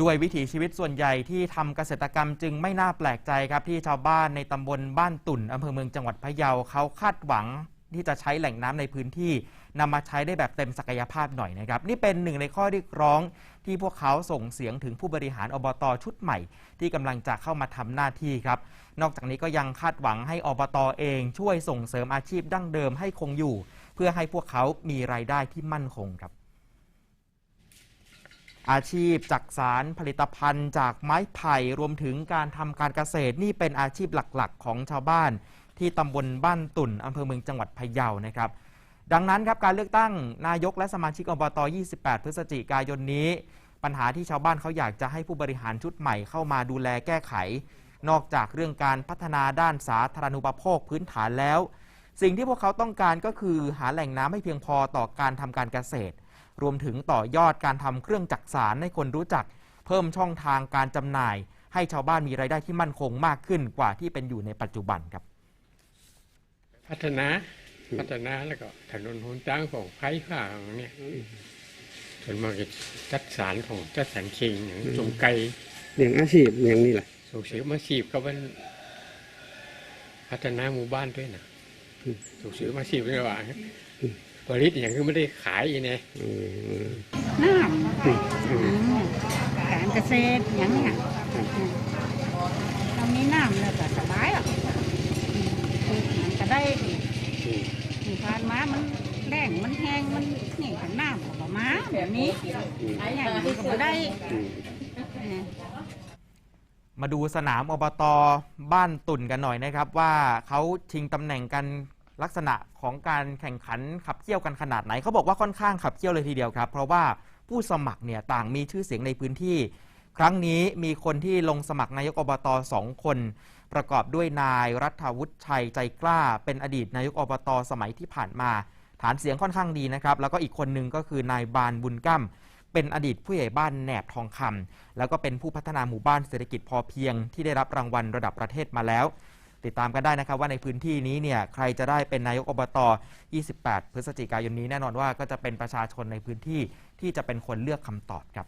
ด้วยวิถีชีวิตส่วนใหญ่ที่ทำเกษตรกรรมจึงไม่น่าแปลกใจครับ ที่ชาวบ้านในตำบลบ้านตุ่นอำเภอเมืองจังหวัดพะเยาเขาคาดหวังที่จะใช้แหล่งน้ำในพื้นที่นำมาใช้ได้แบบเต็มศักยภาพหน่อยนะครับ นี่เป็นหนึ่งในข้อเรียกร้องที่พวกเขาส่งเสียงถึงผู้บริหารอบตชุดใหม่ ที่กำลังจะเข้ามาทำหน้าที่ครับ นอกจากนี้ก็ยังคาดหวังให้อบตเอง ช่วยส่งเสริมอาชีพดั้งเดิมให้คงอยู่ เพื่อให้พวกเขามีรายได้ที่มั่นคงครับ อาชีพจักสารผลิตภัณฑ์ จากไม้ไผ่รวมถึงการทำการเกษตรนี่เป็นอาชีพหลักๆ ของชาวบ้าน ที่ตำบลบ้านตุ่นอำเภอเมืองจังหวัดพะเยานะครับ ดังนั้นครับการเลือกตั้งนายกและสมาชิกอบต 28 พฤศจิกายนนี้ ปัญหาที่ชาวบ้านเขาอยากจะให้ผู้บริหารชุดใหม่เข้ามาดูแลแก้ไข นอกจากเรื่องการพัฒนาด้านสาธารณูปโภคพื้นฐานแล้ว สิ่งที่พวกเขาต้องการก็คือหาแหล่งน้ำให้เพียงพอต่อการทำการเกษตร รวมถึงต่อยอดการทำเครื่องจักสารให้คนรู้จัก เพิ่มช่องทางการจำหน่าย ให้ชาวบ้านมีรายได้ที่มั่นคงมากขึ้นกว่าที่เป็นอยู่ในปัจจุบันครับ พัฒนาพัฒนาแล้วก็ถนนหนทางของไผ่ข้างเนี่ยส่วนมากจะจัดสารของจัดสารเคงอย่างจงไก่เลี้ยงอาชีพอย่างนี้แหละส่งเสริมอาชีพก็เป็นพัฒนาหมู่บ้านด้วยนะส่งเสริมอาชีพด้วยว่า ผลิตอย่างคือไม่ได้ขายอีเนี่ยอืมน้ำอืมการเกษตรอย่างเนี้ยเรามีน้ำแล้วก็สบายอะอืมมันก็ได้ที่ผ่านมามันแรงมันแห้งมันนี่ขันน้ำก็บ่มาแบบนี้อย่างนี้ก็บ่ได้อืมเออมาดูสนามอบตบ้านตุ่นกันหน่อยนะครับ ว่าเขาชิงตำแหน่งกัน ลักษณะของการแข่งขันขับเคี่ยวกันขนาดไหนเขาบอกว่าค่อนข้างขับเคี่ยวเลยทีเดียวครับ เพราะว่าผู้สมัครเนี่ยต่างมีชื่อเสียงในพื้นที่ ครั้งนี้มีคนที่ลงสมัครนายกอบตสองคน ประกอบด้วยนายรัฐวุฒิชัยใจกล้า เป็นอดีตนายกอบตสมัยที่ผ่านมา ฐานเสียงค่อนข้างดีนะครับ แล้วก็อีกคนหนึ่งก็คือนายบานบุญกั้มเป็นอดีตผู้ใหญ่บ้านแหนบทองคำแล้วก็เป็นผู้พัฒนาหมู่บ้านเศรษฐกิจพอเพียง ที่ได้รับรางวัลระดับประเทศมาแล้ว ติดตามกันได้นะครับว่าในพื้นที่นี้เนี่ยใครจะได้เป็นนายกอบต 28 พฤศจิกายนนี้แน่นอนว่าก็จะเป็นประชาชนในพื้นที่ที่จะเป็นคนเลือกคำตอบครับ